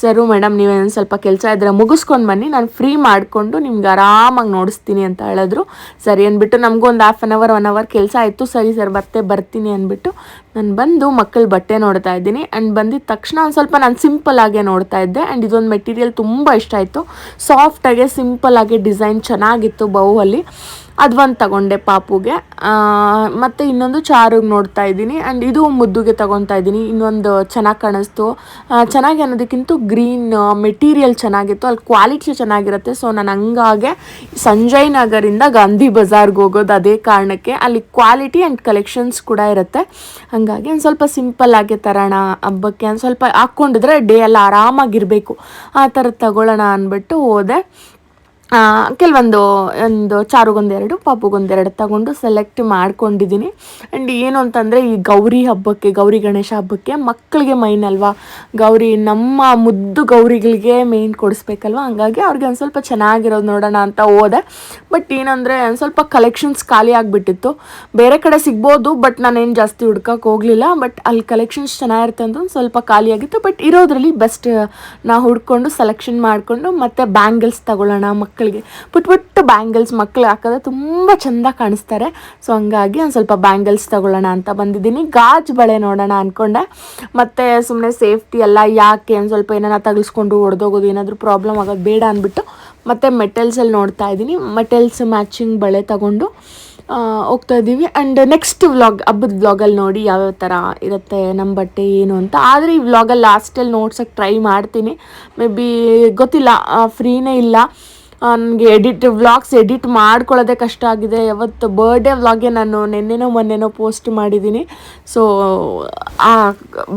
ಸರು ಮೇಡಮ್ ನೀವೇನು ಸ್ವಲ್ಪ ಕೆಲಸ ಇದ್ರೆ ಮುಗಿಸ್ಕೊಂಡು ಬನ್ನಿ, ನಾನು ಫ್ರೀ ಮಾಡಿಕೊಂಡು ನಿಮ್ಗೆ ಆರಾಮಾಗಿ ನೋಡಿಸ್ತೀನಿ ಅಂತ ಹೇಳಿದ್ರು. ಸರಿ ಅಂದ್ಬಿಟ್ಟು ನಮಗೂ ಒಂದು half an hour one hour ಕೆಲಸ ಆಯಿತು. ಸರಿ ಸರ್, ಮತ್ತೆ ಬರ್ತೀನಿ ಅಂದ್ಬಿಟ್ಟು ನಾನು ಬಂದು ಮಕ್ಕಳ ಬಟ್ಟೆ ನೋಡ್ತಾ ಇದ್ದೀನಿ. ಆ್ಯಂಡ್ ಬಂದಿದ ತಕ್ಷಣ ಒಂದು ಸ್ವಲ್ಪ ನಾನು ಸಿಂಪಲ್ ಆಗೇ ನೋಡ್ತಾ ಇದ್ದೆ. ಆ್ಯಂಡ್ ಇದೊಂದು ಮೆಟೀರಿಯಲ್ ತುಂಬ ಇಷ್ಟ ಆಯಿತು. ಸಾಫ್ಟಾಗೆ ಸಿಂಪಲ್ ಆಗಿ ಡಿಸೈನ್ ಚೆನ್ನಾಗಿತ್ತು ಬೌವಲ್ಲಿ ಅದೊಂದು ತಗೊಂಡೆ ಪಾಪುಗೆ. ಮತ್ತು ಇನ್ನೊಂದು ಚಾರಿಗೆ ನೋಡ್ತಾ ಇದ್ದೀನಿ. ಆ್ಯಂಡ್ ಇದು ಮುದ್ದುಗೆ ತಗೊತಾ ಇದ್ದೀನಿ. ಇನ್ನೊಂದು ಚೆನ್ನಾಗಿ ಕಾಣಿಸ್ತು. ಚೆನ್ನಾಗಿ ಅನ್ನೋದಕ್ಕಿಂತ ಗ್ರೀನ್ ಮೆಟೀರಿಯಲ್ ಚೆನ್ನಾಗಿತ್ತು. ಅಲ್ಲಿ ಕ್ವಾಲಿಟಿ ಚೆನ್ನಾಗಿರುತ್ತೆ. ಸೊ ನಾನು ಹಂಗಾಗೆ ಸಂಜಯ್ ನಗರಿಂದ ಗಾಂಧಿ ಬಜಾರ್ಗೆ ಹೋಗೋದು ಅದೇ ಕಾರಣಕ್ಕೆ ಅಲ್ಲಿ ಕ್ವಾಲಿಟಿ ಆ್ಯಂಡ್ ಕಲೆಕ್ಷನ್ಸ್ ಕೂಡ ಇರುತ್ತೆ. ಹಾಗಾಗಿ ಒಂದು ಸ್ವಲ್ಪ ಸಿಂಪಲ್ ಆಗಿ ತರೋಣ ಹಬ್ಬಕ್ಕೆ. ಒಂದು ಸ್ವಲ್ಪ ಹಾಕ್ಕೊಂಡಿದ್ರೆ ಡೇ ಎಲ್ಲ ಆರಾಮಾಗಿರಬೇಕು. ಆ ಥರದ್ದು ತಗೊಳ್ಳೋಣ ಅಂದ್ಬಿಟ್ಟು ಹೋದೆ. ಕೆಲವೊಂದು, ಒಂದು ಚಾರುಗೊಂದೆರಡು ಪಾಪುಗೊಂದೆರಡು ತಗೊಂಡು ಸೆಲೆಕ್ಟ್ ಮಾಡ್ಕೊಂಡಿದ್ದೀನಿ. ಆ್ಯಂಡ್ ಏನು ಅಂತಂದರೆ ಈ ಗೌರಿ ಹಬ್ಬಕ್ಕೆ, ಗೌರಿ ಗಣೇಶ ಹಬ್ಬಕ್ಕೆ ಮಕ್ಕಳಿಗೆ ಮೈನ್ ಅಲ್ವಾ? ಗೌರಿ, ನಮ್ಮ ಮುದ್ದು ಗೌರಿಗಳಿಗೆ ಮೈನ್ ಕೊಡಿಸ್ಬೇಕಲ್ವ? ಹಂಗಾಗಿ ಅವ್ರಿಗೆ ಒಂದು ಸ್ವಲ್ಪ ಚೆನ್ನಾಗಿರೋದು ನೋಡೋಣ ಅಂತ ಹೋದೆ. ಬಟ್ ಏನಂದರೆ ಒಂದು ಸ್ವಲ್ಪ ಕಲೆಕ್ಷನ್ಸ್ ಖಾಲಿ ಆಗಿಬಿಟ್ಟಿತ್ತು. ಬೇರೆ ಕಡೆ ಸಿಗ್ಬೋದು ಬಟ್ ನಾನೇನು ಜಾಸ್ತಿ ಹುಡ್ಕಕ್ಕೆ ಹೋಗಲಿಲ್ಲ. ಬಟ್ ಅಲ್ಲಿ ಕಲೆಕ್ಷನ್ಸ್ ಚೆನ್ನಾಗಿರುತ್ತೆ ಅಂತ ಒಂದು ಸ್ವಲ್ಪ ಖಾಲಿಯಾಗಿತ್ತು ಬಟ್ ಇರೋದ್ರಲ್ಲಿ ಬೆಸ್ಟ್ ನಾ ಹುಡ್ಕೊಂಡು ಸೆಲೆಕ್ಷನ್ ಮಾಡಿಕೊಂಡು ಮತ್ತೆ ಬ್ಯಾಂಗಲ್ಸ್ ತಗೊಳ್ಳೋಣ ಮಕ್ಕಳಿಗೆ. ಪುಟ್ಟ ಪುಟ್ಟ ಬ್ಯಾಂಗಲ್ಸ್ ಮಕ್ಕಳು ಹಾಕಿದ್ರೆ ತುಂಬ ಚೆಂದ ಕಾಣಿಸ್ತಾರೆ. ಸೊ ಹಂಗಾಗಿ ಒಂದು ಸ್ವಲ್ಪ ಬ್ಯಾಂಗಲ್ಸ್ ತಗೊಳ್ಳೋಣ ಅಂತ ಬಂದಿದ್ದೀನಿ. ಗಾಜ್ ಬಳೆ ನೋಡೋಣ ಅಂದ್ಕೊಂಡೆ ಮತ್ತು ಸುಮ್ಮನೆ ಸೇಫ್ಟಿ ಎಲ್ಲ ಯಾಕೆ ಒಂದು ಸ್ವಲ್ಪ ಏನಾರ ತಗಲ್ಸ್ಕೊಂಡು ಹೊಡೆದೋಗೋದು ಏನಾದರೂ ಪ್ರಾಬ್ಲಮ್ ಆಗೋದು ಬೇಡ ಅಂದ್ಬಿಟ್ಟು ಮತ್ತು ಮೆಟಲ್ಸಲ್ಲಿ ನೋಡ್ತಾ ಇದ್ದೀನಿ. ಮೆಟಲ್ಸ್ ಮ್ಯಾಚಿಂಗ್ ಬಳೆ ತಗೊಂಡು ಹೋಗ್ತಾ ಇದ್ದೀವಿ. ಆ್ಯಂಡ್ ನೆಕ್ಸ್ಟ್ ವ್ಲಾಗ್, ಹಬ್ಬದ ವ್ಲಾಗಲ್ಲಿ ನೋಡಿ ಯಾವ್ಯಾವ ಥರ ಇರುತ್ತೆ ನಮ್ಮ ಬಟ್ಟೆ ಏನು ಅಂತ. ಆದರೆ ಈ ವ್ಲಾಗಲ್ಲಿ ಲಾಸ್ಟಲ್ಲಿ ನೋಡ್ಸೋಕ್ಕೆ ಟ್ರೈ ಮಾಡ್ತೀನಿ. ಮೇ ಬಿ ಗೊತ್ತಿಲ್ಲ ಫ್ರೀನೇ ಇಲ್ಲ. ನನಗೆ ಎಡಿಟ್, ವ್ಲಾಗ್ಸ್ ಎಡಿಟ್ ಮಾಡ್ಕೊಳ್ಳೋದೇ ಕಷ್ಟ ಆಗಿದೆ. ಯಾವತ್ತು ಬರ್ಡೇ ವ್ಲಾಗೆ ನಾನು ನಿನ್ನೆನೋ ಮೊನ್ನೆನೋ ಪೋಸ್ಟ್ ಮಾಡಿದ್ದೀನಿ. ಸೊ ಆ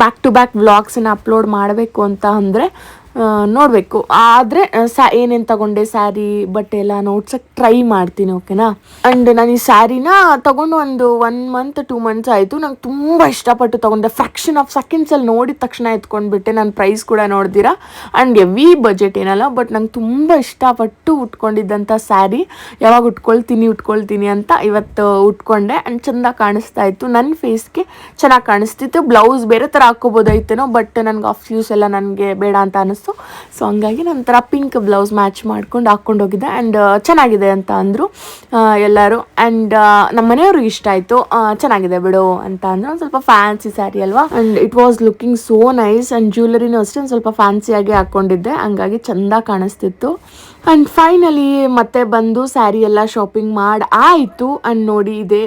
ಬ್ಯಾಕ್ ಟು ಬ್ಯಾಕ್ ವ್ಲಾಗ್ಸನ್ನ ಅಪ್ಲೋಡ್ ಮಾಡಬೇಕು ಅಂತ ಅಂದರೆ ನೋಡಬೇಕು. ಆದರೆ ಸಾ, ಏನೇನು ತಗೊಂಡೆ? ಸ್ಯಾರಿ, ಬಟ್ಟೆ ಎಲ್ಲ ನೋಡ್ಸಕ್ಕೆ ಟ್ರೈ ಮಾಡ್ತೀನಿ ಓಕೆನಾ ಆ್ಯಂಡ್ ನಾನು ಈ ಸ್ಯಾರಿನ ತಗೊಂಡು ಒಂದು ಒನ್ ಮಂತ್ ಟೂ ಮಂತ್ಸ್ ಆಯಿತು. ನಂಗೆ ತುಂಬ ಇಷ್ಟಪಟ್ಟು ತೊಗೊಂಡೆ. ಫ್ರಾಕ್ಷನ್ ಆಫ್ ಸೆಕೆಂಡ್ಸಲ್ಲಿ ನೋಡಿದ ತಕ್ಷಣ ಎತ್ಕೊಂಡ್ಬಿಟ್ಟೆ. ನಾನು ಪ್ರೈಸ್ ಕೂಡ ನೋಡ್ದಿರಾ? ಆ್ಯಂಡ್ ಎವಿ ಬಜೆಟ್ ಏನಲ್ಲ ಬಟ್ ನಂಗೆ ತುಂಬ ಇಷ್ಟಪಟ್ಟು ಉಟ್ಕೊಂಡಿದ್ದಂಥ ಸ್ಯಾರಿ. ಯಾವಾಗ ಉಟ್ಕೊಳ್ತೀನಿ ಉಟ್ಕೊಳ್ತೀನಿ ಅಂತ ಇವತ್ತು ಉಟ್ಕೊಂಡೆ. ಆ್ಯಂಡ್ ಚೆಂದ ಕಾಣಿಸ್ತಾ ಇತ್ತು. ನನ್ನ ಫೇಸ್ಗೆ ಚೆನ್ನಾಗಿ ಕಾಣಿಸ್ತಿತ್ತು. ಬ್ಲೌಸ್ ಬೇರೆ ಥರ ಹಾಕೋಬೋದಾಯ್ತೇನೋ ಬಟ್ ನನಗೆ ಆಫ್ ಯೂಸ್ ಎಲ್ಲ ನನಗೆ ಬೇಡ ಅಂತ ಅನ್ನಿಸ್ತು ಸೊ ಹಂಗಾಗಿ ನನ್ನ ಥರ ಪಿಂಕ್ ಬ್ಲೌಸ್ ಮ್ಯಾಚ್ ಮಾಡ್ಕೊಂಡು ಹಾಕ್ಕೊಂಡು ಹೋಗಿದ್ದೆ. ಆ್ಯಂಡ್ ಚೆನ್ನಾಗಿದೆ ಅಂತ ಅಂದರು ಎಲ್ಲರೂ. ಆ್ಯಂಡ್ ನಮ್ಮ ಮನೆಯವ್ರಿಗೆ ಇಷ್ಟ ಆಯಿತು. ಚೆನ್ನಾಗಿದೆ ಬಿಡು ಅಂತ ಅಂದರು. ಒಂದು ಸ್ವಲ್ಪ ಫ್ಯಾನ್ಸಿ ಸ್ಯಾರಿ ಅಲ್ವಾ? And it was looking so nice and ಜ್ಯುವೆಲರಿನೂ ಅಷ್ಟೇ ಒಂದು ಸ್ವಲ್ಪ ಫ್ಯಾನ್ಸಿಯಾಗಿ ಹಾಕ್ಕೊಂಡಿದ್ದೆ ಹಂಗಾಗಿ ಚೆಂದ ಕಾಣಿಸ್ತಿತ್ತು. ಆ್ಯಂಡ್ ಫೈನಲಿ ಮತ್ತೆ ಬಂದು ಸ್ಯಾರಿ ಎಲ್ಲ ಶಾಪಿಂಗ್ ಮಾಡಿ, ಆಯಿತು. ಆ್ಯಂಡ್ ನೋಡಿ ಇದೆ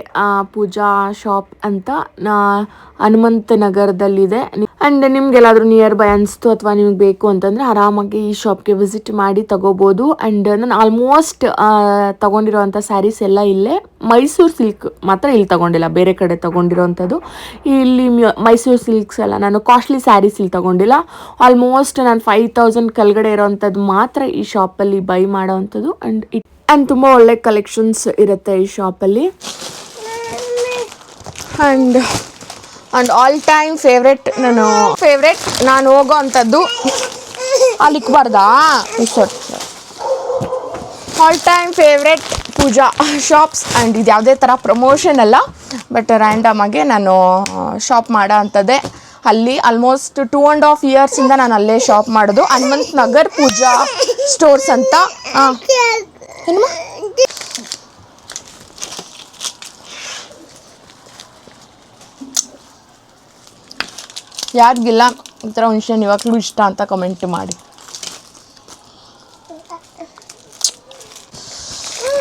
ಪೂಜಾ ಶಾಪ್ ಅಂತ. ಹನುಮಂತ ನಗರದಲ್ಲಿದೆ ಅಂಡ್ ನಿಮ್ಗೆಲ್ಲಾದ್ರೂ ನಿಯರ್ ಬೈ ಅನಿಸ್ತು ಅಥವಾ ನಿಮ್ಗೆ ಬೇಕು ಅಂತಂದ್ರೆ ಆರಾಮಾಗಿ ಈ ಶಾಪ್ಗೆ ವಿಸಿಟ್ ಮಾಡಿ ತಗೋಬಹುದು ಅಂಡ್ ನಾನು ಆಲ್ಮೋಸ್ಟ್ ತಗೊಂಡಿರುವಂತ ಸ್ಯಾರೀಸ್ ಎಲ್ಲ ಇಲ್ಲೇ. ಮೈಸೂರು ಸಿಲ್ಕ್ ಮಾತ್ರ ಇಲ್ಲಿ ತಗೊಂಡಿಲ್ಲ, ಬೇರೆ ಕಡೆ ತಗೊಂಡಿರೋವಂಥದ್ದು. ಇಲ್ಲಿ ಮೈಸೂರು ಸಿಲ್ಕ್ಸ್ ಎಲ್ಲ ನಾನು ಕಾಸ್ಟ್ಲಿ ಸ್ಯಾರೀಸ್ ಇಲ್ಲಿ ತಗೊಂಡಿಲ್ಲ. ಆಲ್ಮೋಸ್ಟ್ ನಾನು ಫೈವ್ ತೌಸಂಡ್ ಕೆಳಗಡೆ ಇರೋವಂಥದ್ದು ಮಾತ್ರ ಈ ಶಾಪಲ್ಲಿ ಬೈ ಮಾಡೋವಂಥದ್ದು. ಅಂಡ್ ಇಟ್ ಆ್ಯಂಡ್ ತುಂಬ ಒಳ್ಳೆ ಕಲೆಕ್ಷನ್ಸ್ ಇರುತ್ತೆ ಈ ಶಾಪಲ್ಲಿ and and all time favourite ನಾನು ಫೇವ್ರೆಟ್ ನಾನು ಹೋಗೋ ಅಂಥದ್ದು ಅಲ್ಲಿ ಇಕ್ಬಾರ್ದಾ ಸರಿ all time favourite Pooja shops and ಇದು ಯಾವುದೇ ಥರ ಪ್ರಮೋಷನ್ ಅಲ್ಲ ಬಟ್ ರ್ಯಾಂಡಮ್ ಆಗಿ ನಾನು ಶಾಪ್ ಮಾಡೋ ಅಂಥದ್ದೇ. ಅಲ್ಲಿ ಆಲ್ಮೋಸ್ಟ್ ಟೂ ಆ್ಯಂಡ್ ಹಾಫ್ ಇಯರ್ಸಿಂದ ನಾನು ಅಲ್ಲೇ ಶಾಪ್ ಮಾಡೋದು. ಹನುಮಂತ್ ನಗರ್ ಪೂಜಾ ಸ್ಟೋರ್ಸ್ ಅಂತ. ಹಾಂ ಯಾರಿಗಿಲ್ಲ ಈ ಥರ ಹುಣ್ಸೆಹಣ್ಣು ಇವಾಗಲೂ ಇಷ್ಟ ಅಂತ ಕಮೆಂಟ್ ಮಾಡಿ.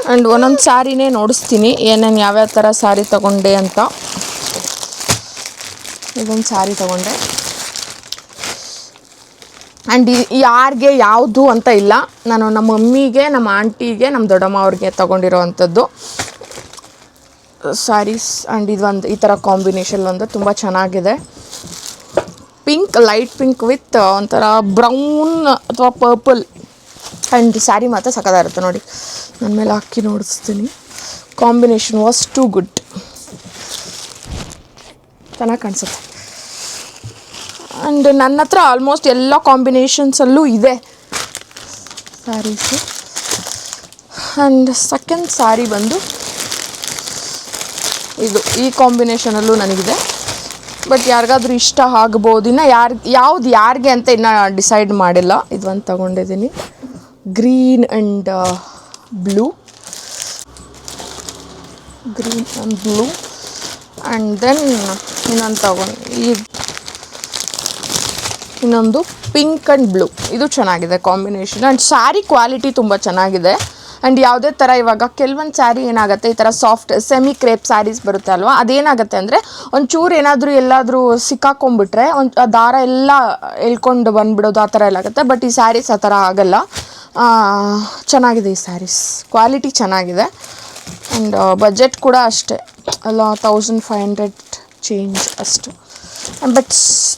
ಆ್ಯಂಡ್ ಒಂದೊಂದು ಸ್ಯಾರಿನೇ ನೋಡಿಸ್ತೀನಿ, ಏನೇನು ಯಾವ್ಯಾವ ಥರ ಸ್ಯಾರಿ ತಗೊಂಡೆ ಅಂತ. ಇದೊಂದು ಸ್ಯಾರಿ ತಗೊಂಡೆ. ಆ್ಯಂಡ್ ಯಾರಿಗೆ ಯಾವುದು ಅಂತ ಇಲ್ಲ, ನಾನು ನಮ್ಮ ಮಮ್ಮಿಗೆ, ನಮ್ಮ ಆಂಟಿಗೆ, ನಮ್ಮ ದೊಡ್ಡಮ್ಮ ಅವ್ರಿಗೆ ತೊಗೊಂಡಿರೋವಂಥದ್ದು. ಸ್ಯಾರೀಸ್ ಆ್ಯಂಡ್ ಇದೊಂದು ಈ ಥರ ಕಾಂಬಿನೇಷನ್ ಒಂದು ತುಂಬ ಚೆನ್ನಾಗಿದೆ. ಪಿಂಕ್ ಲೈಟ್ ಪಿಂಕ್ ವಿತ್ ಒಂಥರ ಬ್ರೌನ್ ಅಥವಾ ಪರ್ಪಲ್ ಆ್ಯಂಡ್ ಸ್ಯಾರಿ ಮಾತ್ರ ಸಕ್ಕದಾಗಿರುತ್ತೆ ನೋಡಿ. ನನ್ನ ಮೇಲೆ ಹಾಕಿ ನೋಡಿಸ್ತೀನಿ. ಕಾಂಬಿನೇಷನ್ ವಾಸ್ ಟು ಗುಡ್ ಚೆನ್ನಾಗಿ ಕಾಣಿಸುತ್ತೆ. ಆ್ಯಂಡ್ ನನ್ನ ಹತ್ರ ಆಲ್ಮೋಸ್ಟ್ ಎಲ್ಲ ಕಾಂಬಿನೇಷನ್ಸಲ್ಲೂ ಇದೆ. ಸ್ಯಾರೀಸು ಆ್ಯಂಡ್ ಸೆಕೆಂಡ್ ಸ್ಯಾರಿ ಬಂದು ಇದು ಈ ಕಾಂಬಿನೇಷನಲ್ಲೂ ನನಗಿದೆ. ಬಟ್ ಯಾರಿಗಾದ್ರೂ ಇಷ್ಟ ಆಗ್ಬೋದು. ಇನ್ನು ಯಾರು, ಯಾವ್ದು ಯಾರಿಗೆ ಅಂತ ಇನ್ನೂ ಡಿಸೈಡ್ ಮಾಡಿಲ್ಲ. ಇದು ಒಂದು ತಗೊಂಡಿದ್ದೀನಿ green and blue. Green and blue. And then ಇನ್ನೊಂದು ತಗೊಂಡು, ಈ ಇನ್ನೊಂದು ಪಿಂಕ್ ಆ್ಯಂಡ್ ಬ್ಲೂ. ಇದು ಚೆನ್ನಾಗಿದೆ ಕಾಂಬಿನೇಷನ್. ಆ್ಯಂಡ್ ಸ್ಯಾರಿ ಕ್ವಾಲಿಟಿ ತುಂಬ ಚೆನ್ನಾಗಿದೆ. ಆ್ಯಂಡ್ ಯಾವುದೇ ಥರ ಇವಾಗ ಕೆಲವೊಂದು ಸ್ಯಾರಿ ಏನಾಗುತ್ತೆ, ಈ ಥರ ಸಾಫ್ಟ್ ಸೆಮಿ ಕ್ರೇಪ್ ಸ್ಯಾರೀಸ್ ಬರುತ್ತೆ ಅಲ್ವಾ? ಅದೇನಾಗುತ್ತೆ ಅಂದರೆ, ಒಂಚೂರು ಏನಾದರೂ ಎಲ್ಲಾದರೂ ಸಿಕ್ಕಾಕೊಂಡ್ಬಿಟ್ರೆ ಒಂದು ಆ ದಾರ ಎಲ್ಲ ಎಳ್ಕೊಂಡು ಬಂದುಬಿಡೋದು ಆ ಥರ ಎಲ್ಲ ಆಗುತ್ತೆ ಬಟ್ ಈ ಸ್ಯಾರೀಸ್ ಆ ಥರ ಆಗಲ್ಲ. ಚೆನ್ನಾಗಿದೆ ಈ ಸ್ಯಾರೀಸ್ ಕ್ವಾಲಿಟಿ ಚೆನ್ನಾಗಿದೆ. ಆ್ಯಂಡ್ ಬಜೆಟ್ ಕೂಡ ಅಷ್ಟೇ. ಅಲ್ಲ ತೌಸಂಡ್ ಫೈವ್ ಹಂಡ್ರೆಡ್ ಚೇಂಜ್ ಅಷ್ಟು. But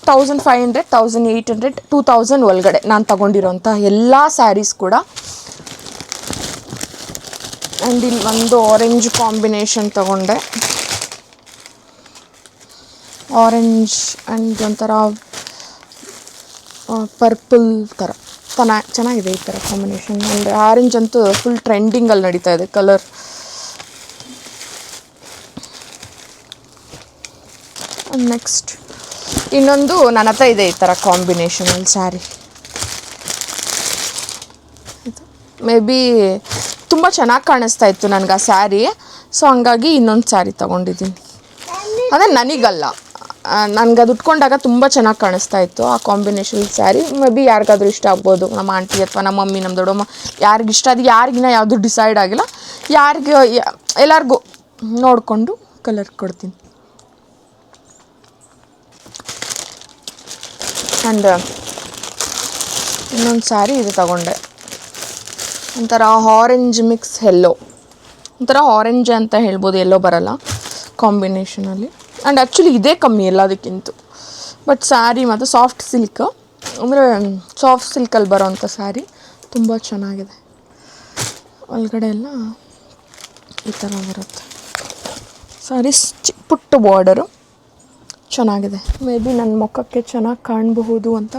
thousand five hundred thousand eight hundred two thousand ಒಳಗಡೆ ನಾನು ತಗೊಂಡಿರೋಂಥ ಎಲ್ಲ ಸ್ಯಾರೀಸ್ ಕೂಡ ಆ್ಯಂಡ್ ಇಲ್ಲಿ ಒಂದು ಆರೆಂಜ್ ಕಾಂಬಿನೇಷನ್ ತಗೊಂಡೆ. ಆರೆಂಜ್ ಆ್ಯಂಡ್ ಒಂಥರ ಪರ್ಪಲ್ ಥರ ತನ, ಚೆನ್ನಾಗಿದೆ ಈ ಥರ ಕಾಂಬಿನೇಷನ್ ಆ್ಯಂಡ್ ಆರೆಂಜ್ ಅಂತೂ ಫುಲ್ ಟ್ರೆಂಡಿಂಗಲ್ಲಿ ನಡೀತಾ ಇದೆ ಕಲರ್ ನೆಕ್ಸ್ಟ್ ಇನ್ನೊಂದು ನನ್ನ ಹತ್ರ ಇದೆ ಈ ಥರ ಕಾಂಬಿನೇಷನಲ್ಲಿ ಸ್ಯಾರಿ ಮೇ ಬಿ ತುಂಬ ಚೆನ್ನಾಗಿ ಕಾಣಿಸ್ತಾ ಇತ್ತು ನನಗೆ ಆ ಸ್ಯಾರಿ. ಸೊ ಹಂಗಾಗಿ ಇನ್ನೊಂದು ಸ್ಯಾರಿ ತೊಗೊಂಡಿದ್ದೀನಿ. ಅಂದರೆ ನನಗಲ್ಲ. ನನಗೆ ಅದು ಉಟ್ಕೊಂಡಾಗ ತುಂಬ ಚೆನ್ನಾಗಿ ಕಾಣಿಸ್ತಾ ಇತ್ತು ಆ ಕಾಂಬಿನೇಷನ್ ಸ್ಯಾರಿ. ಮೇ ಬಿ ಯಾರಿಗಾದ್ರೂ ಇಷ್ಟ ಆಗ್ಬೋದು, ನಮ್ಮ ಆಂಟಿ ಅಥವಾ ನಮ್ಮ ಮಮ್ಮಿ, ನಮ್ಮ ದೊಡ್ಡಮ್ಮ ಯಾರಿಗಿಷ್ಟ ಅದು ಯಾರಿಗಿನ ಯಾವುದು ಡಿಸೈಡ್ ಆಗಿಲ್ಲ. ಯಾರಿಗೆ ಎಲ್ಲರಿಗೂ ನೋಡಿಕೊಂಡು ಕಲರ್ ಕೊಡ್ತೀನಿ. ಆ್ಯಂಡ್ ಇನ್ನೊಂದು ಸ್ಯಾರಿ ಇದು ತಗೊಂಡೆ. ಒಂಥರ ಆರೆಂಜ್ ಮಿಕ್ಸ್ ಎಲ್ಲೋ ಒಂಥರ ಆರೆಂಜ್ ಅಂತ ಹೇಳ್ಬೋದು ಎಲ್ಲೋ ಬರಲ್ಲ ಕಾಂಬಿನೇಷನಲ್ಲಿ ಆ್ಯಂಡ್ ಆ್ಯಕ್ಚುಲಿ ಇದೇ ಕಮ್ಮಿ ಎಲ್ಲದಕ್ಕಿಂತ ಬಟ್ ಸ್ಯಾರಿ ಮತ್ತು ಸಾಫ್ಟ್ ಸಿಲ್ಕ್ ಅಂದರೆ ಸಾಫ್ಟ್ ಸಿಲ್ಕಲ್ಲಿ ಬರೋವಂಥ ಸ್ಯಾರಿ ತುಂಬ ಚೆನ್ನಾಗಿದೆ. ಒಳಗಡೆ ಎಲ್ಲ ಈ ಥರ ಬರುತ್ತೆ. ಸ್ಯಾರಿ ಚಿಕ್ಕ ಪುಟ್ಟ ಬಾರ್ಡರು ಚೆನ್ನಾಗಿದೆ. ಮೇ ಬಿ ನನ್ನ ಮುಖಕ್ಕೆ ಚೆನ್ನಾಗಿ ಕಾಣಬಹುದು ಅಂತ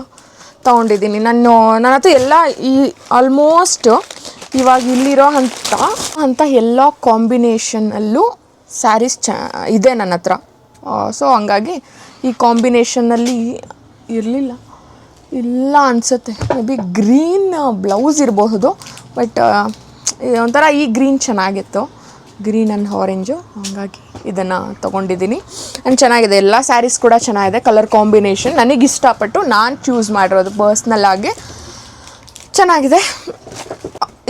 ತೊಗೊಂಡಿದ್ದೀನಿ. ನಾನು ನನ್ನ ಹತ್ರ ಎಲ್ಲ ಈ ಆಲ್ಮೋಸ್ಟ್ ಇವಾಗ ಇಲ್ಲಿರೋ ಅಂಥ ಅಂಥ ಎಲ್ಲ ಕಾಂಬಿನೇಷನಲ್ಲೂ ಸ್ಯಾರೀಸ್ ಚ, ಇದೆ ನನ್ನ ಹತ್ರ. ಸೊ ಹಂಗಾಗಿ ಈ ಕಾಂಬಿನೇಷನಲ್ಲಿ ಇರಲಿಲ್ಲ. ಇಲ್ಲ ಅನಿಸುತ್ತೆ. ಮೇ ಬಿ ಗ್ರೀನ್ ಬ್ಲೌಸ್ ಇರಬಹುದು ಬಟ್ ಒಂಥರ ಈ ಗ್ರೀನ್ ಚೆನ್ನಾಗಿತ್ತು. ಗ್ರೀನ್ ಆ್ಯಂಡ್ ಆರೆಂಜು ಹಾಗಾಗಿ ಇದನ್ನು ತೊಗೊಂಡಿದ್ದೀನಿ. ಆ್ಯಂಡ್ ಚೆನ್ನಾಗಿದೆ. ಎಲ್ಲ ಸ್ಯಾರೀಸ್ ಕೂಡ ಚೆನ್ನಾಗಿದೆ. ಕಲರ್ ಕಾಂಬಿನೇಷನ್ ನನಗೆ ಇಷ್ಟಪಟ್ಟು ನಾನು ಚೂಸ್ ಮಾಡಿರೋದು ಪರ್ಸ್ನಲ್ ಆಗಿ ಚೆನ್ನಾಗಿದೆ.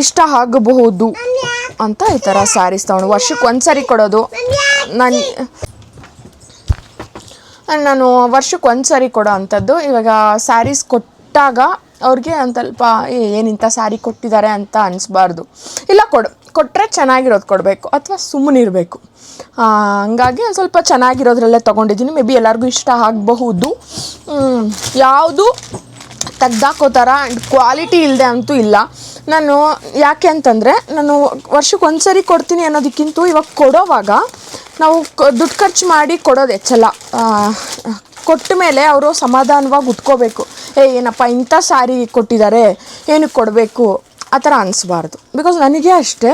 ಇಷ್ಟ ಆಗಬಹುದು ಅಂತ ಈ ಥರ ಸ್ಯಾರೀಸ್ ತಗೊಂಡು ವರ್ಷಕ್ಕೆ ಒಂದು ಸಾರಿ ಕೊಡೋದು. ನಾನು ನಾನು ವರ್ಷಕ್ಕೆ ಒಂದು ಸಾರಿ ಕೊಡೋ ಅಂಥದ್ದು. ಇವಾಗ ಸ್ಯಾರೀಸ್ ಕೊಟ್ಟಾಗ ಅವ್ರಿಗೆ ಒಂದು ಸ್ವಲ್ಪ ಏನಿಂಥ ಸ್ಯಾರಿ ಕೊಟ್ಟಿದ್ದಾರೆ ಅಂತ ಅನಿಸ್ಬಾರ್ದು. ಇಲ್ಲ, ಕೊಡು. ಕೊಟ್ಟರೆ ಚೆನ್ನಾಗಿರೋದು ಕೊಡಬೇಕು. ಅಥವಾ ಸುಮ್ಮನಿರಬೇಕು ಹಂಗಾಗಿ ಒಂದು ಸ್ವಲ್ಪ ಚೆನ್ನಾಗಿರೋದ್ರಲ್ಲೇ ತೊಗೊಂಡಿದ್ದೀನಿ. ಮೇ ಬಿ ಎಲ್ಲರಿಗೂ ಇಷ್ಟ ಆಗಬಹುದು. ಯಾವುದು ತೆಗ್ದಾಕೋ ಥರ ಆ್ಯಂಡ್ ಕ್ವಾಲಿಟಿ ಇಲ್ಲದೆ ಅಂತೂ ಇಲ್ಲ. ನಾನು ಯಾಕೆ ಅಂತಂದರೆ ನಾನು ವರ್ಷಕ್ಕೆ ಒಂದು ಸರಿ ಕೊಡ್ತೀನಿ ಅನ್ನೋದಕ್ಕಿಂತ ಇವಾಗ ಕೊಡೋವಾಗ ನಾವು ದುಡ್ಡು ಖರ್ಚು ಮಾಡಿ ಕೊಡೋದು ಹೆಚ್ಚಲ್ಲ ಕೊಟ್ಟ ಮೇಲೆ ಅವರು ಸಮಾಧಾನವಾಗಿ ಉಟ್ಕೋಬೇಕು. ಏ, ಏನಪ್ಪ, ಇಂಥ ಸ್ಯಾರಿ ಕೊಟ್ಟಿದ್ದಾರೆ, ಏನಕ್ಕೆ ಕೊಡಬೇಕು? ಆ ಥರ ಅನಿಸ್ಬಾರ್ದು. ಬಿಕಾಸ್ ನನಗೆ ಅಷ್ಟೇ,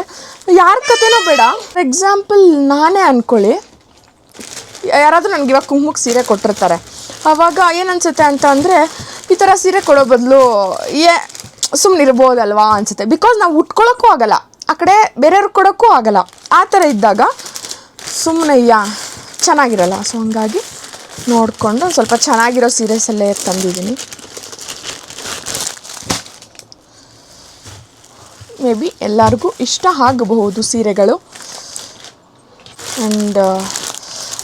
ಯಾರ ಕತೆನೂ ಬೇಡ. ಫಾರ್ ಎಕ್ಸಾಂಪಲ್ ನಾನೇ ಅಂದ್ಕೊಳ್ಳಿ ಯಾರಾದರೂ ನನಗೆ ಇವಾಗ ಕುಂಕುಮಕ್ಕೆ ಸೀರೆ ಕೊಟ್ಟಿರ್ತಾರೆ. ಆವಾಗ ಏನು ಅನಿಸುತ್ತೆ ಅಂತ ಅಂದರೆ, ಈ ಥರ ಸೀರೆ ಕೊಡೋ ಬದಲು, ಏ ಸುಮ್ಮನೆ ಇರ್ಬೋದಲ್ವಾ ಅನಿಸುತ್ತೆ. ಬಿಕಾಸ್ ನಾವು ಉಟ್ಕೊಳ್ಳೋಕ್ಕೂ ಆಗಲ್ಲ. ಆ ಕಡೆ ಬೇರೆಯವ್ರಿಗೆ ಕೊಡೋಕ್ಕೂ ಆಗಲ್ಲ. ಆ ಥರ ಇದ್ದಾಗ ಸುಮ್ಮನೆ ಯಾ ಚೆನ್ನಾಗಿರಲ್ಲ. ಸೊ ಹಂಗಾಗಿ ನೋಡಿಕೊಂಡು ಸ್ವಲ್ಪ ಚೆನ್ನಾಗಿರೋ ಸೀರೆಸಲ್ಲೇ ತಂದಿದ್ದೀನಿ. ಮೇ ಬಿ ಎಲ್ಲರಿಗೂ ಇಷ್ಟ ಆಗಬಹುದು ಸೀರೆಗಳು. ಆ್ಯಂಡ್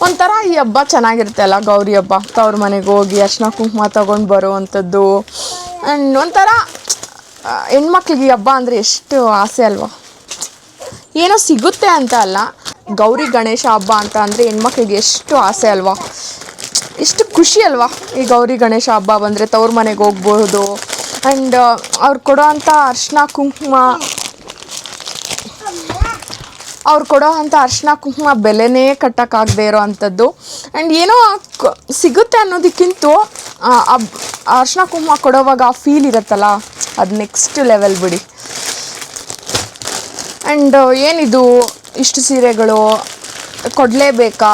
ಒಂಥರ ಈ ಹಬ್ಬ ಚೆನ್ನಾಗಿರುತ್ತೆ ಅಲ್ಲ, ಗೌರಿ ಹಬ್ಬ. ತವ್ರ ಮನೆಗೆ ಹೋಗಿ ಅರ್ಶಿನ ಕುಂಕುಮ ತೊಗೊಂಡು ಬರುವಂಥದ್ದು. ಆ್ಯಂಡ್ ಒಂಥರ ಹೆಣ್ಮಕ್ಳಿಗೆ ಹಬ್ಬ ಅಂದರೆ ಎಷ್ಟು ಆಸೆ ಅಲ್ವಾ? ಏನೋ ಸಿಗುತ್ತೆ ಅಂತ ಅಲ್ಲ. ಗೌರಿ ಗಣೇಶ ಹಬ್ಬ ಅಂತ ಅಂದರೆ ಹೆಣ್ಮಕ್ಳಿಗೆ ಎಷ್ಟು ಆಸೆ ಅಲ್ವಾ? ಎಷ್ಟು ಖುಷಿ ಅಲ್ವಾ ಈ ಗೌರಿ ಗಣೇಶ ಹಬ್ಬ ಬಂದರೆ ತವ್ರ ಮನೆಗೆ ಹೋಗ್ಬೋದು. ಆ್ಯಂಡ್ ಅವ್ರು ಕೊಡೋ ಅಂಥ ಅರ್ಶಿನ, ಕುಂಕುಮ. ಅವ್ರು ಕೊಡೋ ಅಂಥ ಅರ್ಶಿನ, ಕುಂಕುಮ ಬೆಲೆನೇ ಕಟ್ಟೋಕ್ಕಾಗದೆ ಇರೋ ಅಂಥದ್ದು. ಆ್ಯಂಡ್ ಏನೋ ಸಿಗುತ್ತೆ ಅನ್ನೋದಕ್ಕಿಂತ ಅರ್ಶಿನ, ಕುಂಕುಮ ಕೊಡೋವಾಗ ಆ ಫೀಲ್ ಇರುತ್ತಲ್ಲ. ಅದು ನೆಕ್ಸ್ಟ್ ಲೆವೆಲ್ ಬಿಡಿ. ಆ್ಯಂಡ್ ಏನಿದು? ಇಷ್ಟು ಸೀರೆಗಳು ಕೊಡಲೇಬೇಕಾ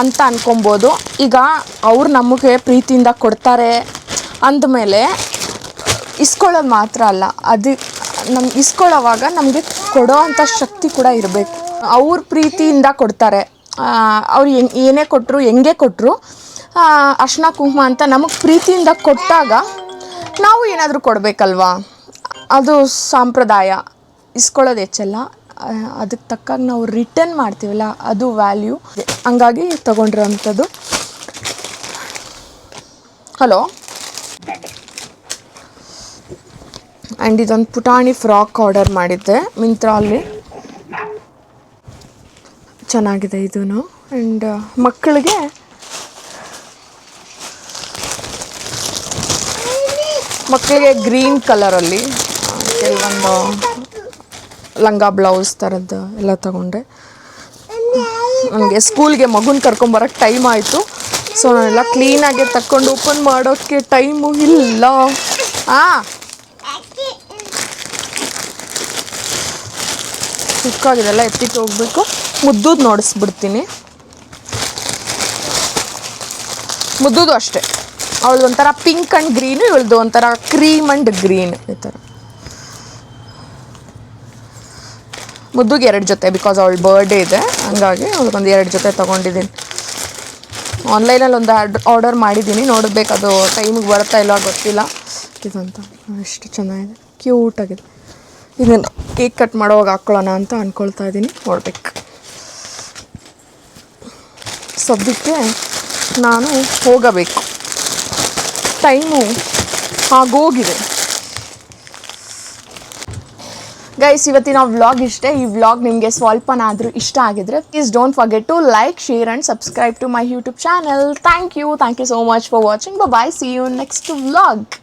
ಅಂತ ಅನ್ಕೊಬೋದು. ಈಗ ಅವ್ರು ನಮಗೆ ಪ್ರೀತಿಯಿಂದ ಕೊಡ್ತಾರೆ ಅಂದಮೇಲೆ ಇಸ್ಕೊಳ್ಳೋದು ಮಾತ್ರ ಅಲ್ಲ, ಅದು ನಮ್ಗೆ ಇಸ್ಕೊಳ್ಳೋವಾಗ ನಮಗೆ ಕೊಡೋ ಅಂಥ ಶಕ್ತಿ ಕೂಡ ಇರಬೇಕು. ಅವ್ರ ಪ್ರೀತಿಯಿಂದ ಕೊಡ್ತಾರೆ. ಅವ್ರು ಹೆಂಗ್ ಏನೇ ಕೊಟ್ಟರು ಹೆಂಗೆ ಕೊಟ್ಟರು ಅರ್ಶಿನ ಕುಂಕುಮ ಅಂತ ನಮಗೆ ಪ್ರೀತಿಯಿಂದ ಕೊಟ್ಟಾಗ ನಾವು ಏನಾದರೂ ಕೊಡಬೇಕಲ್ವಾ? ಅದು ಸಂಪ್ರದಾಯ. ಇಸ್ಕೊಳ್ಳೋದು ಹೆಚ್ಚಲ್ಲ. ಅದಕ್ಕೆ ತಕ್ಕಾಗ ನಾವು ರಿಟರ್ನ್ ಮಾಡ್ತೀವಲ್ಲ, ಅದು ವ್ಯಾಲ್ಯೂ. ಹಂಗಾಗಿ ತೊಗೊಂಡಿರೋಂಥದ್ದು. ಹಲೋ? ಆ್ಯಂಡ್ ಇದೊಂದು ಪುಟಾಣಿ ಫ್ರಾಕ್ ಆರ್ಡರ್ ಮಾಡಿದ್ದೆ ಮಿಂತ್ರಲ್ಲಿ ಚೆನ್ನಾಗಿದೆ ಇದೂ ಆ್ಯಂಡ್ ಮಕ್ಕಳಿಗೆ ಮಕ್ಕಳಿಗೆ ಗ್ರೀನ್ ಕಲರಲ್ಲಿ, ಕೆಲವೊಂದು ಲಂಗ ಬ್ಲೌಸ್ ಥರದ್ದು ಎಲ್ಲ ತಗೊಂಡೆ. ನನಗೆ ಸ್ಕೂಲ್ಗೆ ಮಗುನ ಕರ್ಕೊಂಬರೋಕ್ಕೆ ಟೈಮ್ ಆಯಿತು. ಸೊ ನಾನೆಲ್ಲ ಕ್ಲೀನಾಗಿ ತಕ್ಕೊಂಡು ಓಪನ್ ಮಾಡೋಕ್ಕೆ ಟೈಮು ಇಲ್ಲ. ಹಾಂ ಚಿಕ್ಕಾಗಿದೆಲ್ಲ ಎತ್ತಿಟ್ಟು ಹೋಗ್ಬೇಕು. ಮುದ್ದುದು ನೋಡಿಸ್ಬಿಡ್ತೀನಿ. ಮುದ್ದುದು ಅಷ್ಟೇ. ಅವಳದು ಒಂಥರ ಪಿಂಕ್ ಆ್ಯಂಡ್ ಗ್ರೀನು ಇವಳದು ಒಂಥರ ಕ್ರೀಮ್ ಆ್ಯಂಡ್ ಗ್ರೀನ್ ಈ ಥರ ಮುದ್ದುಗೆ ಎರಡು ಜೊತೆ ಬಿಕಾಸ್ ಅವಳ ಬರ್ಡೇ ಇದೆ. ಹಂಗಾಗಿ ಅವಳಿಗೊಂದು ಎರಡು ಜೊತೆ ತೊಗೊಂಡಿದ್ದೀನಿ. ಆನ್ಲೈನಲ್ಲಿ ಒಂದು ಆರ್ಡರ್ ಮಾಡಿದ್ದೀನಿ. ನೋಡಬೇಕು ಅದು ಟೈಮಿಗೆ ಬರುತ್ತಾ ಇಲ್ಲ ಗೊತ್ತಿಲ್ಲ. ಇದಂತ. ಎಷ್ಟು ಚೆನ್ನಾಗಿದೆ. ಕ್ಯೂಟಾಗಿದೆ ಇದನ್ನು ಕೇಕ್ ಕಟ್ ಮಾಡೋವಾಗ ಹಾಕ್ಕೊಳ್ಳೋಣ ಅಂತ ಅಂದ್ಕೊಳ್ತಾ ಇದ್ದೀನಿ. ನೋಡ್ಬೇಕು. ಸದ್ಯಕ್ಕೆ ನಾನು ಹೋಗಬೇಕು. ಟೈಮು ಆಗೋಗಿದೆ. ಗೈಸ್ ಇವತ್ತಿನ ವ್ಲಾಗ್ ಇಷ್ಟೇ. ಈ ವ್ಲಾಗ್ ನಿಮಗೆ ಸ್ವಲ್ಪನಾದರೂ ಇಷ್ಟ ಆಗಿದ್ರೆ please don't forget to like share and subscribe to my YouTube channel thank you thank you so much for watching bye see you next vlog